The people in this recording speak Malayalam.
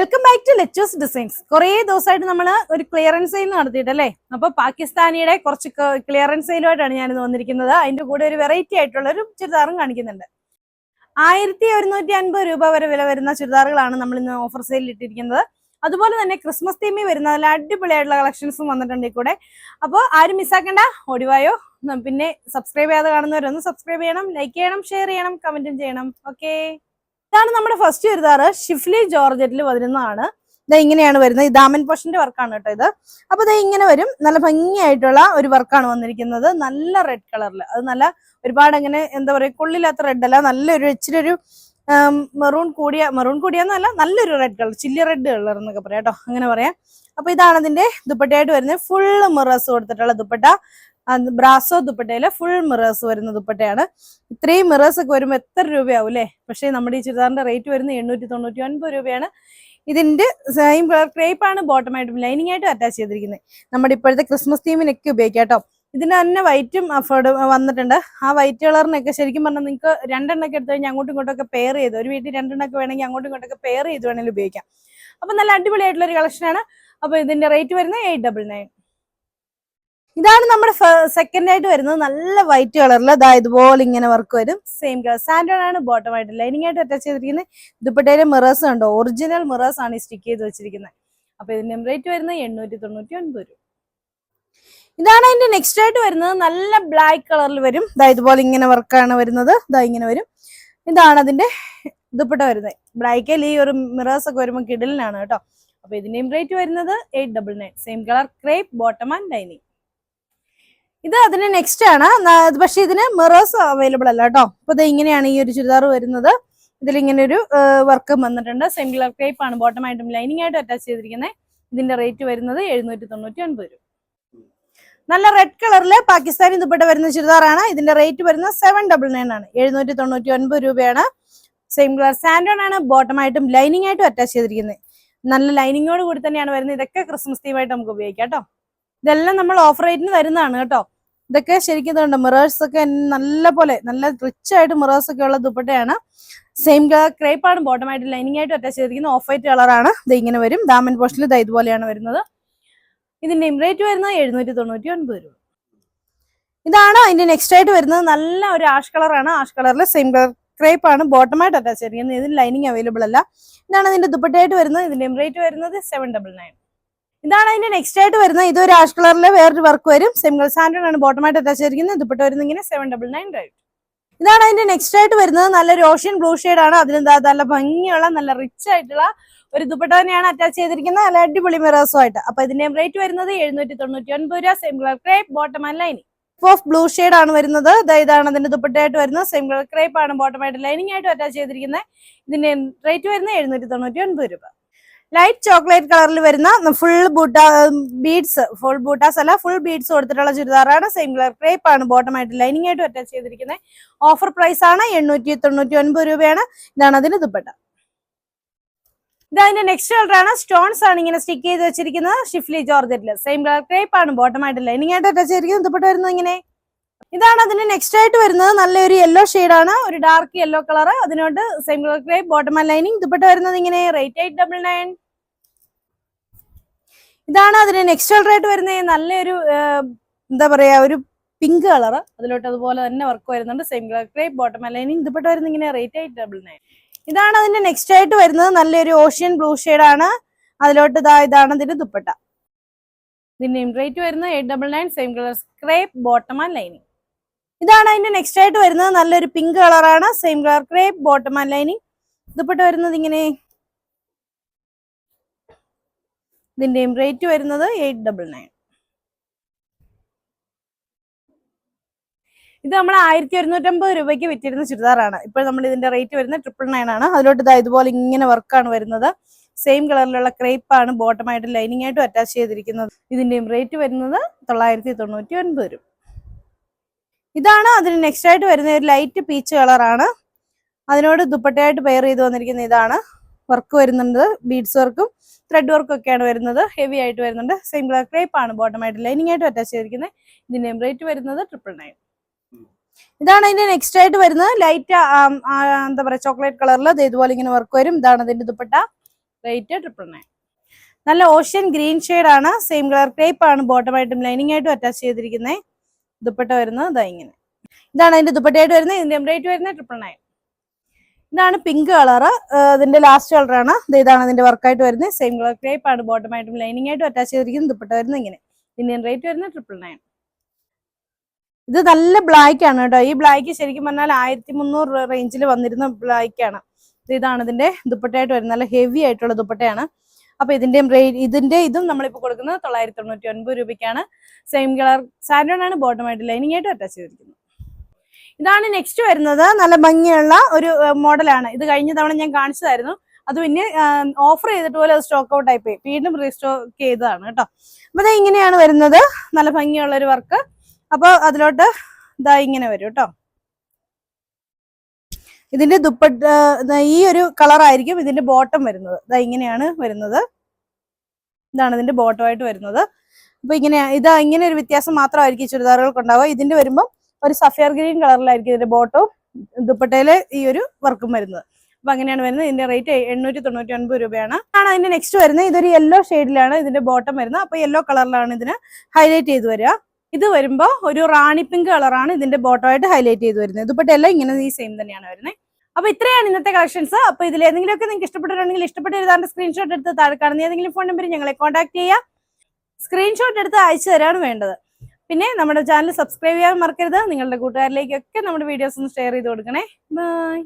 Welcome back to Lechu's designs കുറേ ദിവസമായിട്ട് നമ്മൾ ഒരു ക്ലിയറൻസ് സെയിൽ നടത്തിയിട്ടല്ലേ? അപ്പൊ പാകിസ്ഥാനിയുടെ കുറച്ച് ക്ലിയറൻസ് സെയിലുമായിട്ടാണ് ഞാനിന്ന് വന്നിരിക്കുന്നത്. അതിന്റെ കൂടെ ഒരു വെറൈറ്റി ആയിട്ടുള്ള ഒരു ചുരിദാറും കാണിക്കുന്നുണ്ട്. ആയിരത്തി ഒരുന്നൂറ്റി അൻപത് രൂപ വരെ വില വരുന്ന ചുരിദാറുകളാണ് നമ്മൾ ഇന്ന് ഓഫർ സെയിലിൽ ഇട്ടിരിക്കുന്നത്. അതുപോലെ തന്നെ ക്രിസ്മസ് തീമിൽ വരുന്ന നല്ല അടിപൊളിയായിട്ടുള്ള കളക്ഷൻസും വന്നിട്ടുണ്ട് കൂടെ. അപ്പോൾ ആരും മിസ്സാക്കണ്ട ഓടിവായോ? ഉം, പിന്നെ സബ്സ്ക്രൈബ് ചെയ്യാതെ കാണുന്നവരൊന്ന് സബ്സ്ക്രൈബ് ചെയ്യണം ലൈക്ക് ചെയ്യണം ഷെയർ ചെയ്യണം കമന്റും ചെയ്യണം. ഓക്കേ ഇതാണ് നമ്മുടെ ഫസ്റ്റ് ചുരിദാറ് ഷിഫ്ലി ജോർജറ്റിൽ വരുന്നതാണ്. ഇത് ഇങ്ങനെയാണ് വരുന്നത്. ഈ ദാമൻ പോഷന്റെ വർക്കാണ് കേട്ടോ ഇത്. അപ്പൊ ഇത് ഇങ്ങനെ വരും. നല്ല ഭംഗിയായിട്ടുള്ള ഒരു വർക്കാണ് വന്നിരിക്കുന്നത്. നല്ല റെഡ് കളറിൽ അത് നല്ല ഒരുപാട് അങ്ങനെ എന്താ പറയുക കൊള്ളില്ലാത്ത റെഡ് അല്ല. നല്ലൊരു ഇച്ചിരി ഒരു മെറൂൺ കൂടിയ മെറൂൺ കൂടിയെന്നല്ല നല്ലൊരു red colour chilli red colour എന്നൊക്കെ പറയാം കേട്ടോ. അങ്ങനെ പറയാം. അപ്പൊ ഇതാണ് അതിന്റെ ദുപ്പട്ടയായിട്ട് വരുന്നത്. ഫുള്ള് മിറസ് കൊടുത്തിട്ടുള്ള ദുപ്പട്ട. ബ്രാസോ ദുപ്പട്ടയിൽ ഫുൾ മിറേഴ്സ് വരുന്ന ദുപ്പട്ടയാണ്. ഇത്രയും മിറേഴ്സ് ഒക്കെ വരുമ്പോൾ എത്ര രൂപയാവും അല്ലേ പക്ഷേ നമ്മുടെ ഈ ചുരിദാറിന്റെ റേറ്റ് വരുന്നത് എണ്ണൂറ്റി തൊണ്ണൂറ്റി ഒൻപത് രൂപയാണ്. ഇതിന്റെ സെയിം കളർ ക്രേപ്പ് ആണ് ബോട്ടം ആയിട്ട് ലൈനിങ് ആയിട്ടും അറ്റാച്ച് ചെയ്തിരിക്കുന്നത്. നമ്മുടെ ഇപ്പോഴത്തെ ക്രിസ്മസ് തീമിനൊക്കെ ഉപയോഗിക്കാം കേട്ടോ. ഇതിന് തന്നെ വൈറ്റും അഫോർഡ് വന്നിട്ടുണ്ട്. ആ വൈറ്റ് കളറിനൊക്കെ ശരിക്കും പറഞ്ഞാൽ നിങ്ങൾക്ക് രണ്ടെണ്ണൊക്കെ എടുത്തു കഴിഞ്ഞാൽ അങ്ങോട്ടും ഇങ്ങോട്ടൊക്കെ പെയർ ചെയ്ത് ഒരു വീട്ടിൽ രണ്ടെണ്ണൊക്കെ വേണമെങ്കിൽ അങ്ങോട്ടും ഇങ്ങോട്ടൊക്കെ പെയർ ചെയ്ത് വേണമെങ്കിൽ ഉപയോഗിക്കാം. അപ്പൊ നല്ല അടിപൊളിയായിട്ടുള്ള ഒരു കളക്ഷനാണ് അപ്പോൾ ഇതിന്റെ റേറ്റ് വരുന്നത് എയ്റ്റ് ഡബിൾ നയൻ ഇതാണ് നമ്മുടെ സെക്കൻഡ് ആയിട്ട് വരുന്നത്. നല്ല വൈറ്റ് കളറിൽ അതാ ഇതുപോലെ ഇങ്ങനെ വർക്ക് വരും. സെയിം കളർ സാൻഡോൺ ആണ് ബോട്ടം ആയിട്ട് ലൈനിങ് ആയിട്ട് അറ്റാച്ച് ചെയ്തിരിക്കുന്നത്. ദുപ്പട്ടയിലെ മിറേഴ്സ് ഉണ്ടോ ഒറിജിനൽ മിറേഴ്സ് ആണ് സ്റ്റിക്ക് ചെയ്ത് വെച്ചിരിക്കുന്നത്. അപ്പൊ ഇതിന്റെ റേറ്റ് വരുന്നത് എണ്ണൂറ്റി തൊണ്ണൂറ്റി ഒൻപത് രൂപ. ഇതാണ് അതിന്റെ നെക്സ്റ്റ് ആയിട്ട് വരുന്നത്. നല്ല ബ്ലാക്ക് കളറിൽ വരും. ദാ ഇതുപോലെ ഇങ്ങനെ വർക്കാണ് വരുന്നത്. ദാ ഇങ്ങനെ വരും. ഇതാണ് അതിന്റെ ദുപ്പട്ട വരുന്നത്. ബ്ലാക്കിൽ ഈ ഒരു മിറേഴ്സ് ഒക്കെ വരുമ്പോൾ കിടലിനാണ് കേട്ടോ. അപ്പൊ ഇതിന്റെയും റേറ്റ് വരുന്നത് eight double nine same colour crepe bottom and lining ഇത് അതിന് നെക്സ്റ്റ് ആണ്. പക്ഷെ ഇത് ഇതിന് മിറേഴ്സ് അവൈലബിൾ അല്ല കേട്ടോ അപ്പൊ ഇത് ഇങ്ങനെയാണ് ഈ ഒരു ചുരിദാർ വരുന്നത്. ഇതിൽ ഇങ്ങനെ ഒരു വർക്ക് വന്നിട്ടുണ്ട്. കളർ ടൈപ്പ് ആണ്. ബോട്ടം ആയിട്ടും ലൈനിങ് ആയിട്ടും അറ്റാച്ച് ചെയ്തിരിക്കുന്നത് ഇതിന്റെ റേറ്റ് വരുന്നത് എഴുന്നൂറ്റി തൊണ്ണൂറ്റി ഒൻപത് രൂപ. നല്ല റെഡ് കളറിൽ പാകിസ്ഥാനി ദുപ്പട്ട വരുന്ന ചുരിദാറാണ്. ഇതിന്റെ റേറ്റ് വരുന്നത് സെവൻ ഡബിൾ നയൻ ആണ്. എഴുന്നൂറ്റി തൊണ്ണൂറ്റി ഒൻപത് രൂപയാണ്. സെയിം കളർ സാൻഡോൺ ആണ്. ബോട്ടം ആയിട്ടും ലൈനിങ് ആയിട്ടും അറ്റാച്ച് ചെയ്തിരിക്കുന്നത് നല്ല ലൈനിങ്ങോട് കൂടി തന്നെയാണ് വരുന്നത്. ഇതൊക്കെ ക്രിസ്മസ് തീമായിട്ട് നമുക്ക് ഉപയോഗിക്കാം കേട്ടോ ഇതെല്ലാം നമ്മൾ ഓഫർ റേറ്റിന് തരുന്നതാണ് കേട്ടോ. ഇതൊക്കെ ശരിക്കും ഇതുണ്ട്. മിറേഴ്സ് ഒക്കെ നല്ല പോലെ നല്ല റിച്ച് ആയിട്ട് മിറേഴ്സ് ഒക്കെ ഉള്ള ദുപ്പട്ടയാണ്. സെയിം കളർ ക്രേപ്പ് ആണ് ബോട്ടം ആയിട്ട് ലൈനിങ് ആയിട്ട് അറ്റാച്ച് ചെയ്തിരിക്കുന്ന ഓഫ് വൈറ്റ് കളറാണ് ഇത് ഇങ്ങനെ വരും. ദാമൻ പോസ്റ്റിൽ ഇത് ഇതുപോലെയാണ് വരുന്നത്. ഇതിന്റെ റേറ്റ് വരുന്നത് എഴുന്നൂറ്റി തൊണ്ണൂറ്റി ഒൻപത് രൂപ. ഇതാണ് അതിന്റെ നെക്സ്റ്റ് ആയിട്ട് വരുന്നത്. നല്ല ഒരു ആഷ് കളറാണ് ആഷ് കളറിൽ സെയിം കളർ ക്രേപ്പ് ആണ് ബോട്ടം ആയിട്ട് അറ്റാച്ച് ചെയ്തിരിക്കുന്നത്. ഇതിന് ലൈനിങ് അവൈലബിൾ അല്ല. ഇതാണ് ഇതിന്റെ ദുപ്പട്ടയായിട്ട് വരുന്നത്. ഇതിന്റെ റേറ്റ് വരുന്നത് സെവൻ ഡബിൾ നയൻ ഇതാണ് അതിന്റെ നെക്സ്റ്റ് ആയിട്ട് വരുന്നത്. ഇതൊരു ആഷ് കളറിൽ വേറൊരു വർക്ക് വരും. സിംഗിൾ സാൻഡൺ ആണ്. ബോട്ടം ആയിട്ട് അറ്റാച്ച് ചെയ്തിരിക്കുന്നത്. ദുപ്പട്ട വരുന്നത് ഇങ്ങനെ സെവൻ ഡബിൾ നയൻ റേറ്റ് ഇതാണ് അതിന്റെ നെക്സ്റ്റ് ആയിട്ട് വരുന്നത്. നല്ല ഓഷ്യൻ ബ്ലൂ ഷെയ്ഡ് ആണ്. അതിന് നല്ല ഭംഗിയുള്ള നല്ല റിച്ച് ആയിട്ടുള്ള ഒരു ദുപ്പട്ട തന്നെയാണ് അറ്റാച്ച് ചെയ്തിരിക്കുന്നത്. നല്ല അടിപൊളി മിറേഴ്സും ആയിട്ട്. അപ്പൊ ഇതിന്റെ റേറ്റ് വരുന്നത് എഴുന്നൂറ്റി തൊണ്ണൂറ്റി ഒൻപത് രൂപ. Same colour crepe bottom and lining off blue shade ആണ് വരുന്നത്. ഇതാണ് അതിന്റെ ദുപ്പട്ടയായിട്ട് വരുന്നത്. സെയിം കളർ ക്രേപ്പ് ആണ്. ബോട്ടം ആയിട്ട് ലൈനിങ് ആയിട്ട് അറ്റാച്ച് ചെയ്തിരിക്കുന്നത്. ഇതിന്റെ റേറ്റ് വരുന്നത് എഴുന്നൂറ്റി തൊണ്ണൂറ്റി ഒൻപത് രൂപ. ലൈറ്റ് ചോക്ലേറ്റ് കളറിൽ വരുന്ന ഫുൾ ബൂട്ട ബീഡ്സ് ഫുൾ ബൂട്ടാസ് അല്ല ഫുൾ ബീഡ്സ് കൊടുത്തിട്ടുള്ള ചുരിദാറാണ് സെയിം കളർ ക്രേപ്പ് ആണ് ബോട്ടം ആയിട്ട് ലൈനിങ് ആയിട്ട് അറ്റാച്ച് ചെയ്തിരിക്കുന്നത് ഓഫർ പ്രൈസ് ആണ് എണ്ണൂറ്റി തൊണ്ണൂറ്റി ഒൻപത് രൂപയാണ്. ഇതാണ് അതിന് ദുപ്പട്ട. ഇതതിന്റെ നെക്സ്റ്റ് ആണ് സ്റ്റോൺസ് ആണ് ഇങ്ങനെ സ്റ്റിക്ക് ചെയ്ത് വെച്ചിരിക്കുന്നത് ഷിഫ്ലി ജോർജറ്റിൽ സെയിം കളർ ക്രേപ്പ് ആണ് ബോട്ടം ആയിട്ട് ലൈനിങ് ആയിട്ട് അറ്റാച്ച് ചെയ്തിരിക്കുന്നത്. ദുപ്പട്ട വരുന്നത് ഇങ്ങനെ. ഇതാണ് അതിന് നെക്സ്റ്റ് ആയിട്ട് വരുന്നത് നല്ലൊരു യെല്ലോ ആണ്. ഒരു ഡാർക്ക് യെല്ലോ കളർ അതിനോട് same colour crepe bottom lining dupatta വരുന്നത് ഇങ്ങനെ റേറ്റ് എയ്റ്റ് ഡബിൾ നയൻ ഇതാണ് അതിന് നെക്സ്റ്റ് കളർ ആയിട്ട് വരുന്നത്. നല്ലൊരു എന്താ പറയാ ഒരു പിങ്ക് കളർ അതിലോട്ട് അതുപോലെ തന്നെ വർക്ക് വരുന്നുണ്ട്. Same colour crepe bottom lining dupatta വരുന്നത് ഇങ്ങനെ റേറ്റ് എയ്റ്റ് ഡബിൾ നയൻ ഇതാണ് അതിന്റെ നെക്സ്റ്റ് ആയിട്ട് വരുന്നത് നല്ലൊരു ഓഷ്യൻ ബ്ലൂ ആണ്. അതിലോട്ട് ഇതാ ഇതാണ് ഇതിന്റെ ദുപ്പട്ട. ഇതിന്റെ റേറ്റ് വരുന്നത് eight double nine same colour crepe bottom and lining ഇതാണ് അതിന്റെ നെക്സ്റ്റ് ആയിട്ട് വരുന്നത്. നല്ലൊരു പിങ്ക് കളറാണ് same colour crepe bottom and lining വരുന്നത് ഇങ്ങനെ ഇതിന്റെയും റേറ്റ് വരുന്നത് എയ്റ്റ് ഡബിൾ നയൻ ഇത് നമ്മൾ ആയിരത്തി ഒരുന്നൂറ്റമ്പത് രൂപയ്ക്ക് വിറ്റിരുന്ന ചുരിദാറാണ്. ഇപ്പോൾ നമ്മൾ ഇതിന്റെ റേറ്റ് വരുന്നത് ട്രിപ്പിൾ നയൻ ആണ്. അതിലോട്ട് ഇതാ ഇതുപോലെ ഇങ്ങനെ വർക്കാണ് വരുന്നത്. സെയിം കളറിലുള്ള ക്രേപ്പ് ആണ് ബോട്ടമായിട്ട് ലൈനിങ് ആയിട്ടും അറ്റാച്ച് ചെയ്തിരിക്കുന്നത്. ഇതിന്റെയും റേറ്റ് വരുന്നത് തൊള്ളായിരത്തി തൊണ്ണൂറ്റി ഒൻപത് രൂപ. ഇതാണ് അതിന് നെക്സ്റ്റ് ആയിട്ട് വരുന്ന ഒരു ലൈറ്റ് പീച്ച് കളറാണ് അതിനോട് ദുപ്പട്ടയായിട്ട് പെയർ ചെയ്ത് വന്നിരിക്കുന്ന ഇതാണ്. വർക്ക് വരുന്നുണ്ട് ബീഡ്സ് വർക്കും ത്രെഡ് വർക്കും ഒക്കെയാണ് വരുന്നത്. ഹെവി ആയിട്ട് വരുന്നുണ്ട്. സെയിം കളർ ക്രേപ്പ് ആണ് ബോട്ടമായിട്ട് ലൈനിങ് ആയിട്ട് അറ്റാച്ച് ചെയ്തിരിക്കുന്നത് ഇതിന്റെ റേറ്റ് വരുന്നത് ട്രിപ്പിൾ നയൻ ഇതാണ് അതിന്റെ നെക്സ്റ്റ് ആയിട്ട് വരുന്നത്. ലൈറ്റ് എന്താ പറയാ ചോക്ലേറ്റ് കളറിൽ ഇതുപോലെ ഇങ്ങനെ വർക്ക് വരും. ഇതാണ് അതിന്റെ ദുപ്പട്ട. റേറ്റ് ട്രിപ്പിൾ നയൻ നല്ല ഓഷ്യൻ ഗ്രീൻ ആണ്. സെയിം കളർ ക്രേപ്പ് ആണ് ബോട്ടമായിട്ടും ലൈനിങ് ആയിട്ടും അറ്റാച്ച് ചെയ്തിരിക്കുന്നത് ദുപ്പട്ട വരുന്നത് ഇതാ ഇങ്ങനെ. ഇതാണ് അതിന്റെ ദുപ്പട്ടയായിട്ട് വരുന്നത് ഇതിന്റെ എംബ്രൈറ്റ് വരുന്നത് ട്രിപ്പിൾ നയൻ ഇതാണ് പിങ്ക് കളർ ഇതിന്റെ ലാസ്റ്റ് കളറാണ് ഇതാണ് ഇതിന്റെ വർക്കായിട്ട് വരുന്നത്. സെയിം കളർ ക്രേപ്പ് ആണ് ബോട്ടമായിട്ടും ലൈനിങ് ആയിട്ടും അറ്റാച്ച് ചെയ്തിരിക്കുന്നത് ദുപ്പട്ട വരുന്നത് ഇങ്ങനെ. ഇന്ത്യൻ റേറ്റ് വരുന്നത് ട്രിപ്പിൾ നയൻ ഇത് നല്ല ബ്ലാക്ക് ആണ് കേട്ടോ. ഈ ബ്ലാക്ക് ശരിക്കും പറഞ്ഞാൽ ആയിരത്തി മുന്നൂറ് റേഞ്ചിൽ വന്നിരുന്ന ബ്ലാക്ക് ആണ്. ഇത് ഇതാണ് ഇതിന്റെ ദുപ്പട്ടയായിട്ട് വരുന്നത്. നല്ല ഹെവി ആയിട്ടുള്ള ദുപ്പട്ടയാണ്. അപ്പൊ ഇതിന്റെയും റേറ്റ് ഇതിന്റെ ഇതും നമ്മളിപ്പോൾ കൊടുക്കുന്നത് തൊള്ളായിരത്തി തൊണ്ണൂറ്റി ഒൻപത് രൂപയ്ക്കാണ്. സെയിം കളർ സാൻഡോൺ ആണ് ബോട്ടമായിട്ട് ലൈനിങ് ആയിട്ട് അറ്റാച്ച് ചെയ്തിരിക്കുന്നത് ഇതാണ് നെക്സ്റ്റ് വരുന്നത്. നല്ല ഭംഗിയുള്ള ഒരു മോഡലാണ് ഇത് കഴിഞ്ഞ തവണ ഞാൻ കാണിച്ചതായിരുന്നു. അത് പിന്നെ ഓഫർ ചെയ്തിട്ട് പോലെ സ്റ്റോക്ക് ഔട്ട് ആയിപ്പോയി വീണ്ടും റീസ്റ്റോക്ക് ചെയ്തതാണ് കേട്ടോ. അപ്പൊ ഇതാ ഇങ്ങനെയാണ് വരുന്നത്. നല്ല ഭംഗിയുള്ള ഒരു വർക്ക് അപ്പൊ അതിലോട്ട് ഇതാ ഇങ്ങനെ വരും കേട്ടോ. ഇതിന്റെ ദുപ്പട്ട ഈ ഒരു കളർ ആയിരിക്കും ഇതിന്റെ ബോട്ടം വരുന്നത്. ഇതാ ഇങ്ങനെയാണ് വരുന്നത്. ഇതാണ് ഇതിന്റെ ബോട്ടമായിട്ട് വരുന്നത്. അപ്പൊ ഇങ്ങനെ ഇതാ ഇങ്ങനെ ഒരു വ്യത്യാസം മാത്രമായിരിക്കും ചുരിദാറുകൾക്ക് ഉണ്ടാവുക ഇതിന്റെ വരുമ്പോൾ ഒരു സഫിയർ ഗ്രീൻ കളറിലായിരിക്കും ഇതിന്റെ ബോട്ടവും ദുപ്പട്ടയിലെ ഈ ഒരു വർക്കും വരുന്നത്. അപ്പൊ അങ്ങനെയാണ് വരുന്നത്. ഇതിന്റെ റേറ്റ് എണ്ണൂറ്റി തൊണ്ണൂറ്റി ഒൻപത് രൂപയാണ്. ആണ് അതിന്റെ നെക്സ്റ്റ് വരുന്നത്. ഇതൊരു യെല്ലോ ഷെയ്ഡിലാണ് ഇതിന്റെ ബോട്ടം വരുന്നത്. അപ്പൊ യെല്ലോ കളറിലാണ് ഇതിന് ഹൈലൈറ്റ് ചെയ്ത് വരിക. ഇത് വരുമ്പോൾ ഒരു റാണി പിങ്ക് കളറാണ് ഇതിന്റെ ബോട്ടമായിട്ട് ഹൈലൈറ്റ് ചെയ്ത് വരുന്നത്. ദുപ്പട്ടയെല്ലാം ഇങ്ങനെ ഈ സെയിം തന്നെയാണ് വരുന്നത് അപ്പൊ ഇത്രയാണ് ഇന്നത്തെ കളക്ഷൻസ് അപ്പൊ ഇതിൽ ഏതെങ്കിലുമൊക്കെ നിങ്ങൾക്ക് ഇഷ്ടപ്പെട്ടിട്ടുണ്ടെങ്കിൽ ഇഷ്ടപ്പെട്ട എഴുതാണ്ട് സ്ക്രീൻഷോട്ട് എടുത്ത് താഴെ കാണുന്ന ഏതെങ്കിലും ഫോൺ നമ്പർ ഞങ്ങളെ കോൺടാക്ട് ചെയ്യുക സ്ക്രീൻഷോട്ട് എടുത്ത് അയച്ചു തരാണ് വേണ്ടത്. പിന്നെ നമ്മുടെ ചാനൽ സബ്സ്ക്രൈബ് ചെയ്യാൻ മറക്കരുത്. നിങ്ങളുടെ കൂട്ടുകാരിലേക്കൊക്കെ നമ്മുടെ വീഡിയോസ് ഒന്ന് ഷെയർ ചെയ്ത് കൊടുക്കണേ. ബൈ